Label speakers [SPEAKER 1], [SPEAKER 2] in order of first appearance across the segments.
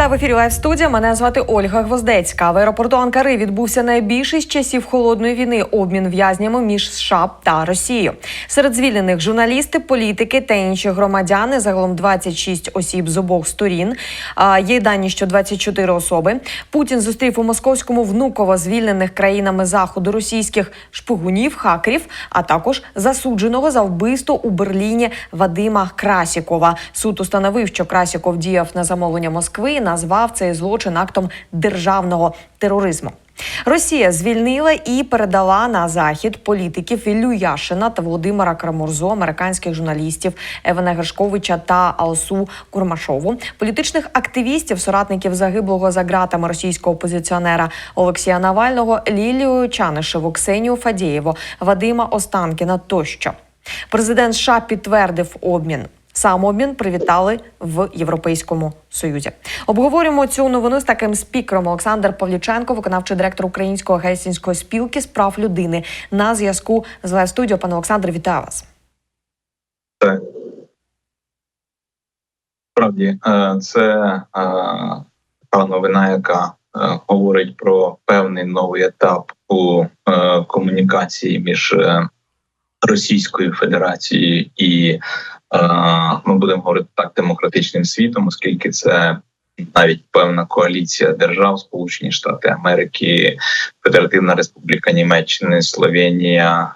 [SPEAKER 1] Вітаю в ефірі Лайв студія. Мене звати Ольга Гвоздецька. В аеропорту Анкари відбувся найбільший з часів холодної війни обмін в'язнями між США та Росією. Серед звільнених журналісти, політики та інші громадяни. Загалом 26 осіб з обох сторін. Є дані, що 24 особи. Путін зустрів у московському внуково звільнених країнами заходу російських шпигунів, хакерів, а також засудженого за вбивство у Берліні Вадима Красікова. Суд установив, що Красіков діяв на замовлення Москви назвав цей злочин актом державного тероризму. Росія звільнила і передала на захід політиків Іллю Яшина та Володимира Крамурзу, американських журналістів Евана Гершковича та Алсу Курмашову, політичних активістів, соратників загиблого за ґратами російського опозиціонера Олексія Навального, Лілію Чанишеву, Ксенію Фадєєву, Вадима Останкіна тощо. Президент США підтвердив обмін. Сам обмін привітали в Європейському Союзі. Обговорюємо цю новину з таким спікером Олександр Павліченко, виконавчий директор Українського гельсінської спілки з прав людини. На зв'язку з Лайв студіо. Пане Олександр, вітаю вас.
[SPEAKER 2] Справді, е, це е, така новина, яка е, говорить про певний новий етап у комунікації між Російською Федерації, і ми будемо говорити так демократичним світом, оскільки це навіть певна коаліція держав, Сполучені Штати Америки, Федеративна Республіка Німеччини, Словенія.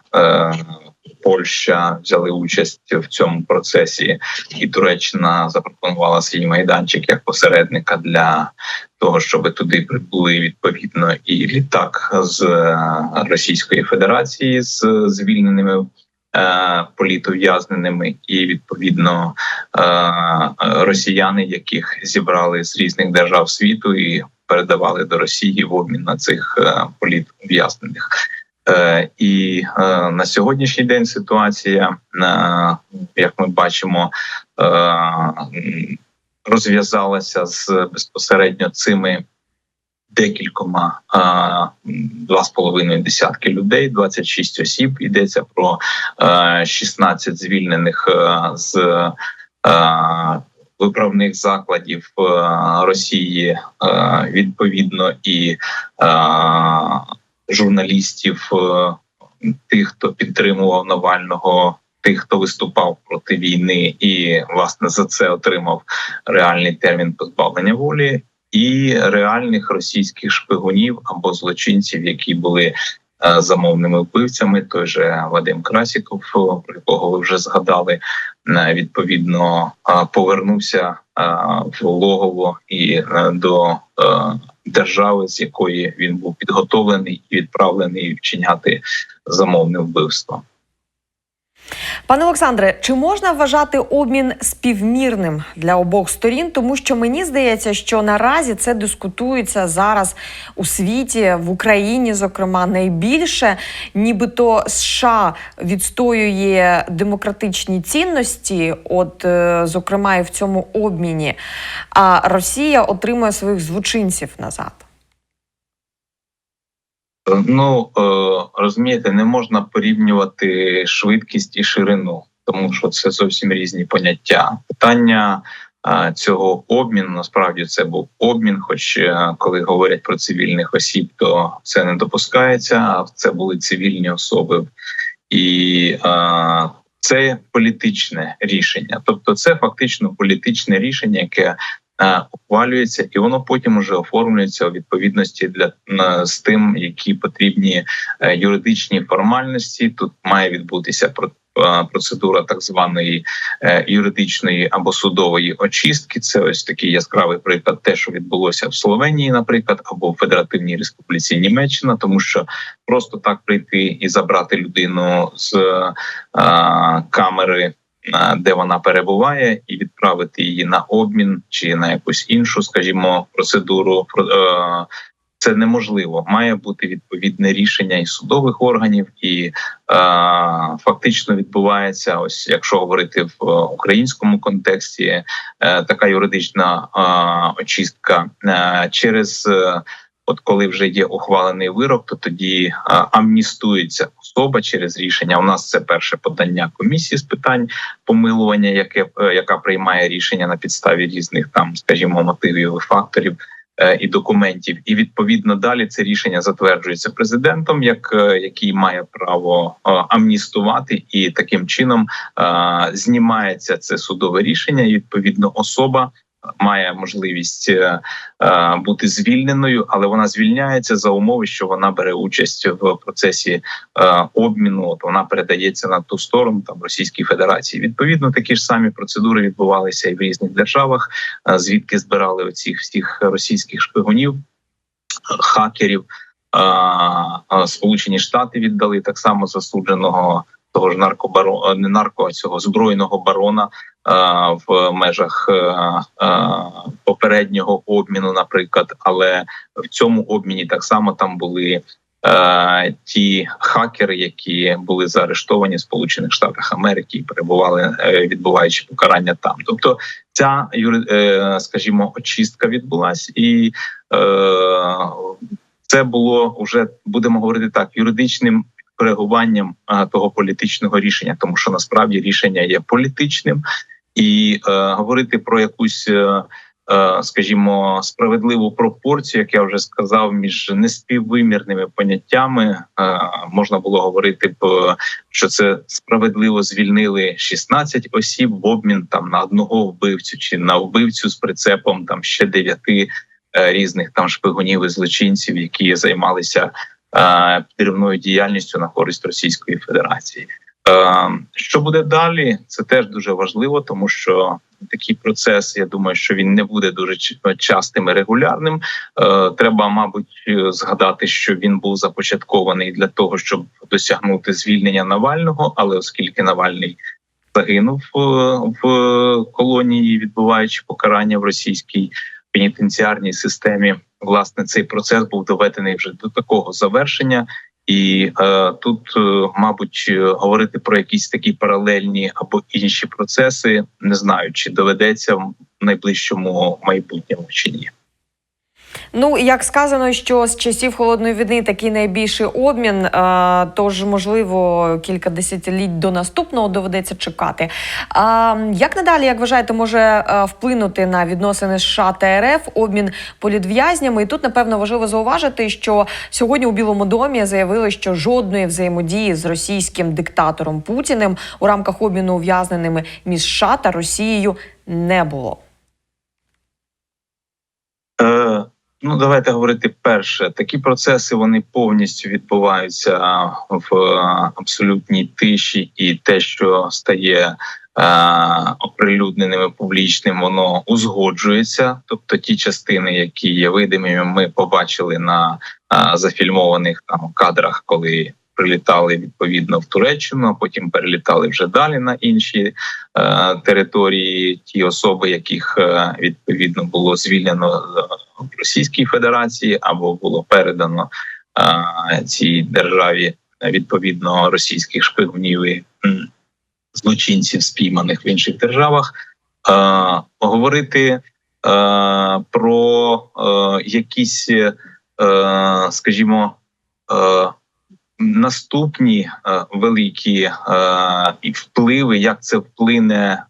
[SPEAKER 2] Польща взяли участь в цьому процесі, і Туреччина запропонувала свій майданчик як посередника для того, щоб туди прибули відповідно і літак з Російської Федерації з звільненими політов'язненими, і відповідно росіяни, яких зібрали з різних держав світу і передавали до Росії в обмін на цих політов'язнених. Е, і е, на сьогоднішній день ситуація, е, як ми бачимо, розв'язалася з безпосередньо цими декількома два з половиною десятки людей, 26 осіб. Йдеться про 16 звільнених з виправних закладів Росії відповідно і журналістів, е, тих, хто підтримував Навального, тих, хто виступав проти війни, і власне за це отримав реальний термін позбавлення волі, і реальних російських шпигунів або злочинців, які були. Е, замовними вбивцями той же Вадим Красіков, про якого ви вже згадали, е, відповідно повернувся в логово і до держави, з якої він був підготовлений і відправлений вчиняти замовне вбивство.
[SPEAKER 1] Пане Олександре, чи можна вважати обмін співмірним для обох сторін? Тому що мені здається, що наразі це дискутується зараз у світі, в Україні, зокрема, найбільше, нібито США відстоює демократичні цінності, от е, зокрема і в цьому обміні, а Росія отримує своїх злочинців назад.
[SPEAKER 2] Ну е, розумієте, не можна порівнювати швидкість і ширину, тому що це зовсім різні поняття. Питання е, цього обміну насправді це був обмін. Хоч е, коли говорять про цивільних осіб, то це не допускається. А це були цивільні особи, і це політичне рішення, тобто це фактично політичне рішення, яке Е, ухвалюється, і воно потім уже оформлюється у відповідності для з тим, які потрібні е, юридичні формальності. Тут має відбутися е, процедура так званої юридичної або судової очистки. Це ось такий яскравий приклад, те, що відбулося в Словенії, наприклад, або в Федеративній Республіці Німеччина, тому що просто так прийти і забрати людину з камери де вона перебуває, і відправити її на обмін чи на якусь іншу, скажімо, процедуру. Е, це неможливо. Має бути відповідне рішення і судових органів, і е, фактично відбувається. Ось якщо говорити в українському контексті, е, така юридична е, очистка е, через. Е, От коли вже є ухвалений вирок, то тоді амністується особа через рішення. У нас це перше подання комісії з питань помилування, яке е, яка приймає рішення на підставі різних там, скажімо, мотивів і факторів. е, І документів, і відповідно далі це рішення затверджується президентом, як е, який має право амністувати, і таким чином знімається це судове рішення. І відповідно особа має можливість е, е, бути звільненою, але вона звільняється за умови, що вона бере участь в процесі е, обміну. От вона передається на ту сторону там Російській Федерації. Відповідно, такі ж самі процедури відбувалися і в різних державах, звідки збирали оцих всіх російських шпигунів, хакерів. Сполучені Штати віддали так само засудженого того ж наркобаро не нарко, а цього збройного барона е, в межах е, е, попереднього обміну, наприклад, але в цьому обміні так само там були. е, Ті хакери, які були заарештовані в Сполучених Штатах Америки і перебували, е, відбуваючи покарання там. Тобто, ця е, скажімо, очистка відбулась, і е, це було вже будемо говорити так, юридичним коригуванням того політичного рішення, тому що насправді рішення є політичним, і е, говорити про якусь, е, е, скажімо, справедливу пропорцію, як я вже сказав, між неспіввимірними поняттями е, можна було говорити б, що це справедливо звільнили 16 осіб в обмін там на одного вбивцю чи на вбивцю з прицепом там ще дев'яти е, різних там шпигунів і злочинців, які займалися підривною діяльністю на користь Російської Федерації. Е, Що буде далі? Це теж дуже важливо, тому що такий процес, я думаю, що він не буде дуже ч- частим і регулярним. Е, Треба, мабуть, е, згадати, що він був започаткований для того, щоб досягнути звільнення Навального, але оскільки Навальний загинув е, в колонії, відбуваючи покарання в російській пенітенціарній системі, власне, цей процес був доведений вже до такого завершення. І е, тут, е, мабуть, е, говорити про якісь такі паралельні або інші процеси, не знаю, чи доведеться в найближчому майбутньому чи ні.
[SPEAKER 1] Ну як сказано, що з часів холодної війни такий найбільший обмін, е, тож можливо кілька десятиліть до наступного доведеться чекати. А як надалі, як вважаєте, може е, вплинути на відносини США та РФ обмін політв'язнями? І тут напевно важливо зауважити, що сьогодні у Білому домі заявили, що жодної взаємодії з російським диктатором Путіним у рамках обміну ув'язненими між США та Росією не було.
[SPEAKER 2] Е, ну, давайте говорити перше. Такі процеси вони повністю відбуваються в абсолютній тиші, і те, що стає. е, Оприлюдненим і публічним воно узгоджується. Тобто ті частини, які є видимими, ми побачили на е, зафільмованих там кадрах, коли прилітали відповідно в Туреччину, а потім перелітали вже далі на інші е, території. Ті особи, яких е, відповідно було звільнено е, Російській Федерації або було передано цій державі е, відповідно російських шпигунів і злочинців, спійманих в інших державах. Говорити е, про е, якісь, скажімо, наступні великі впливи, як це вплине.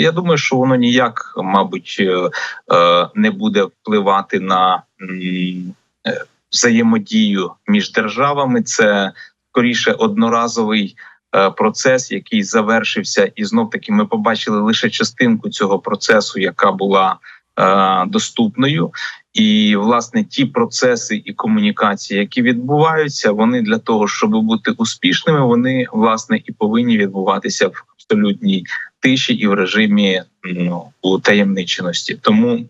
[SPEAKER 2] Я думаю, що воно ніяк, мабуть, е, е, не буде впливати на е, взаємодію між державами. Це скоріше одноразовий процес, який завершився, і знов таки ми побачили лише частинку цього процесу, яка була е, доступною. І власне ті процеси і комунікації, які відбуваються, вони для того, щоб бути успішними, вони власне і повинні відбуватися в абсолютній тиші і в режимі ну утаємниченості. Тому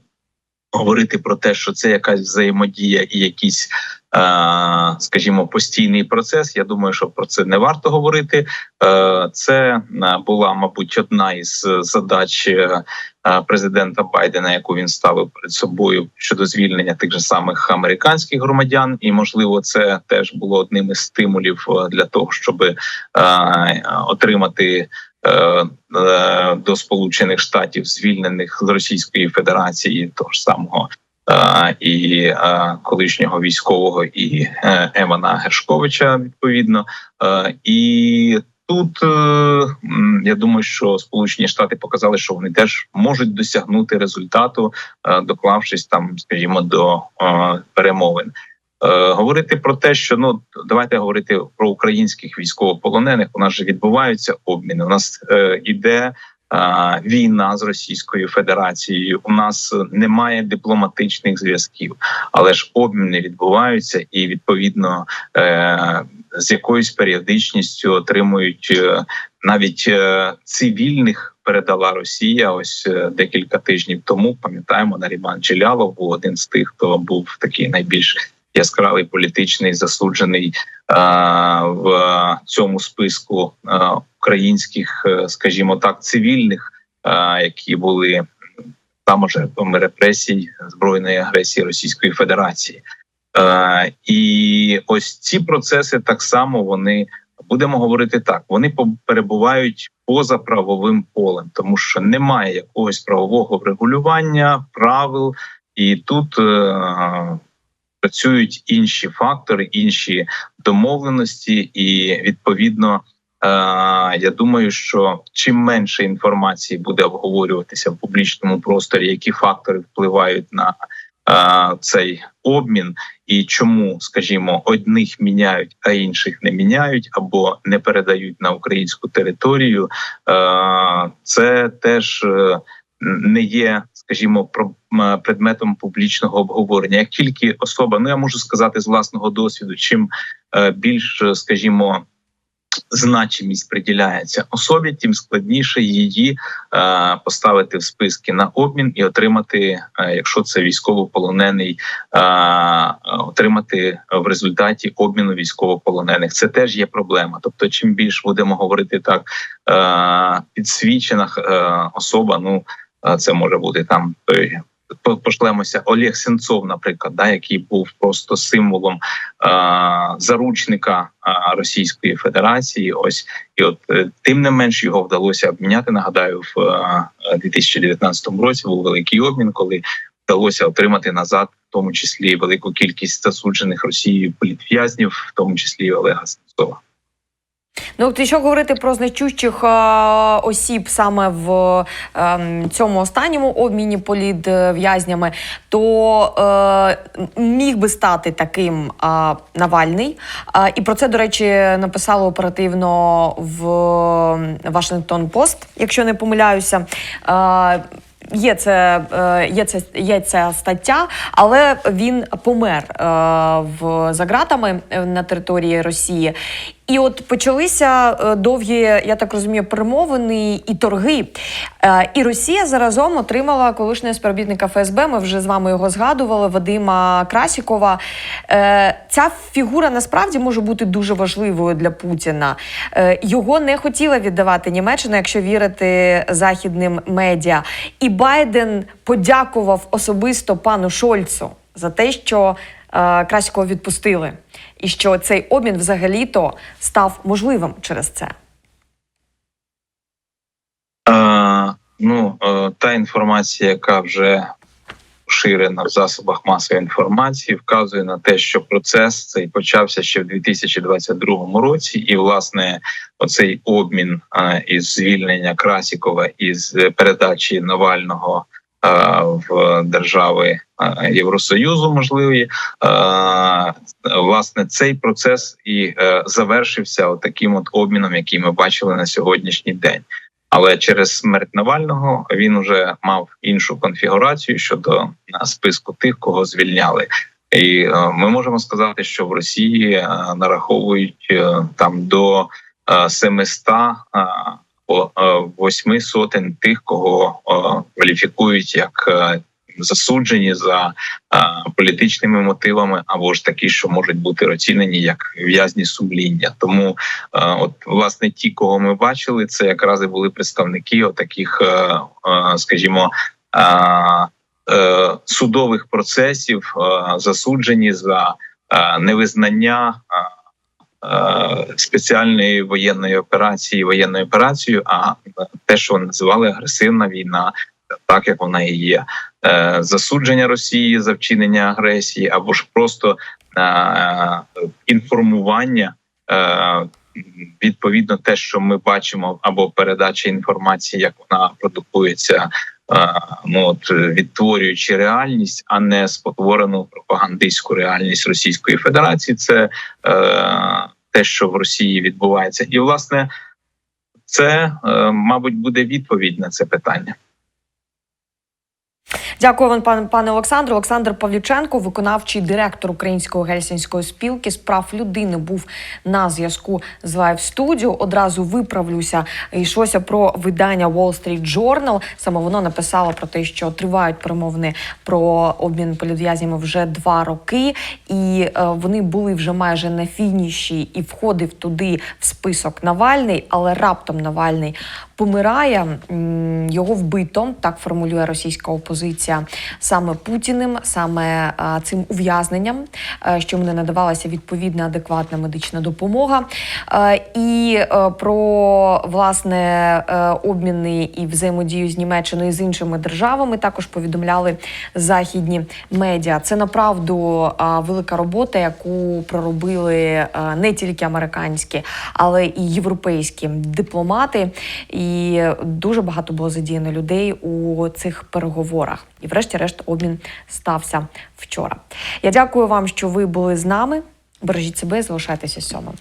[SPEAKER 2] говорити про те, що це якась взаємодія і якийсь, е, скажімо, постійний процес. Я думаю, що про це не варто говорити. Е, Це була, мабуть, одна із задач е, президента Байдена, яку він ставив перед собою щодо звільнення тих же самих американських громадян, і можливо, це теж було одним із стимулів е, для того, щоб отримати. Е, е, До Сполучених Штатів звільнених з Російської Федерації того ж самого е, і колишнього військового і Евана Гершковича відповідно. І тут я думаю, що Сполучені Штати показали, що вони теж можуть досягнути результату, доклавшись там, скажімо, до перемовин. Е, Говорити про те, що ну давайте говорити про українських військовополонених. У нас же відбуваються обміни. У нас е, іде е, війна з Російською Федерацією. У нас немає дипломатичних зв'язків, але ж обміни відбуваються, і відповідно е, з якоюсь періодичністю отримують е, навіть е, цивільних. Передала Росія ось е, декілька тижнів тому. Пам'ятаємо, Наріман Челялов був один з тих, хто був такий найбільш яскравий політичний засуджений в цьому списку українських, е, скажімо так, цивільних, які були там жертвами репресій збройної агресії Російської Федерації. І ось ці процеси так само вони будемо говорити так. Вони перебувають поза правовим полем, тому що немає якогось правового врегулювання, правил, і тут е, працюють інші фактори, інші домовленості, і відповідно. е, Я думаю, що чим менше інформації буде обговорюватися в публічному просторі, які фактори впливають на е, цей обмін, і чому, скажімо, одних міняють, а інших не міняють або не передають на українську територію, е, це теж не є, скажімо, предметом публічного обговорення. Як тільки особа, ну я можу сказати з власного досвіду, чим е, більш, е, скажімо. Значимість приділяється особі, тим складніше її е, поставити в списки на обмін і отримати, якщо це військовополонений, отримати в результаті обміну військовополонених. Це теж є проблема. Тобто, чим більш будемо говорити так, підсвічена особа, ну це може бути там той. по- Пошлемося Олег Сенцов, наприклад, да, який був просто символом е, заручника Російської Федерації. Ось і от е, тим не менш його вдалося обміняти. Нагадаю, в е, 2019 році був великий обмін, коли вдалося отримати назад, в тому числі велику кількість засуджених Росією політв'язнів, в тому числі і Олега Сенцова.
[SPEAKER 1] Ну, от якщо говорити про значущих е, осіб саме в е, цьому останньому обміні політв'язнями, то е, міг би стати таким е, Навальний. Е, і про це, до речі, написали оперативно в Вашингтон Пост, якщо не помиляюся. Е, Є це, е, є це є ця стаття, але він помер е, в за ґратами на території Росії. І от почалися е, довгі, я так розумію, перемовини і торги. Е, І Росія заразом отримала колишнього співробітника ФСБ. Ми вже з вами його згадували, Вадима Красікова. Е, Ця фігура насправді може бути дуже важливою для Путіна. Його не хотіла віддавати Німеччина, якщо вірити західним медіа. І Байден подякував особисто пану Шольцу за те, що е, Красікова відпустили, і що цей обмін взагалі-то став можливим через це.
[SPEAKER 2] Е, ну, е, та інформація, яка вже поширена в засобах масової інформації, вказує на те, що процес цей почався ще в 2022 році, і власне оцей обмін е, із звільнення Красікова із передачі Навального. Е, В держави е, Євросоюзу можливі Е, власне цей процес і завершився таким от обміном, який ми бачили на сьогоднішній день. Але через смерть Навального він уже мав іншу конфігурацію щодо списку тих, кого звільняли. І ми можемо сказати, що в Росії нараховують там до е, 700 е, восьми сотень тих, кого е, кваліфікують як е, засуджені за політичними мотивами, або ж такі, що можуть бути оцінені як в'язні сумління. Тому от власне ті, кого ми бачили, це якраз і були представники отаких, скажімо. Судових процесів засуджені за невизнання спеціальної воєнної операції воєнною операцією, а те, що називали агресивна війна так як вона і є, е, засудження Росії за вчинення агресії, або ж просто е, інформування. Е, Відповідно, те, що ми бачимо, або передача інформації, як вона продукується, е, ну от е, відтворюючи реальність, а не спотворену пропагандистську реальність Російської Федерації, це е, те, що в Росії відбувається, і власне це, е, мабуть, буде відповідь на це питання.
[SPEAKER 1] Дякую вам, пане пане Олександру. Олександр Павлюченко, виконавчий директор Української гельсінської спілки з прав людини, був на зв'язку з Live Studio. Одразу виправлюся. Йшлося про видання Wall Street Journal. Саме воно написало про те, що тривають перемовини про обмін політв'язнями вже два роки, і е, вони були вже майже на фініші, і входив туди в список Навальний, але раптом Навальний помирає. Його вбито, так формулює російська опозиція саме Путіним, саме цим ув'язненням, е, що йому не надавалася відповідна адекватна медична допомога. Е, І е, про власне обміни і взаємодію з Німеччиною і з іншими державами також повідомляли західні медіа. Це направду велика робота, яку проробили не тільки американські, але і європейські дипломати. І дуже багато було задіяно людей у цих переговорах. І, врешті-решт, обмін стався вчора. Я дякую вам, що ви були з нами. Бережіть себе, і залишайтеся сьомим.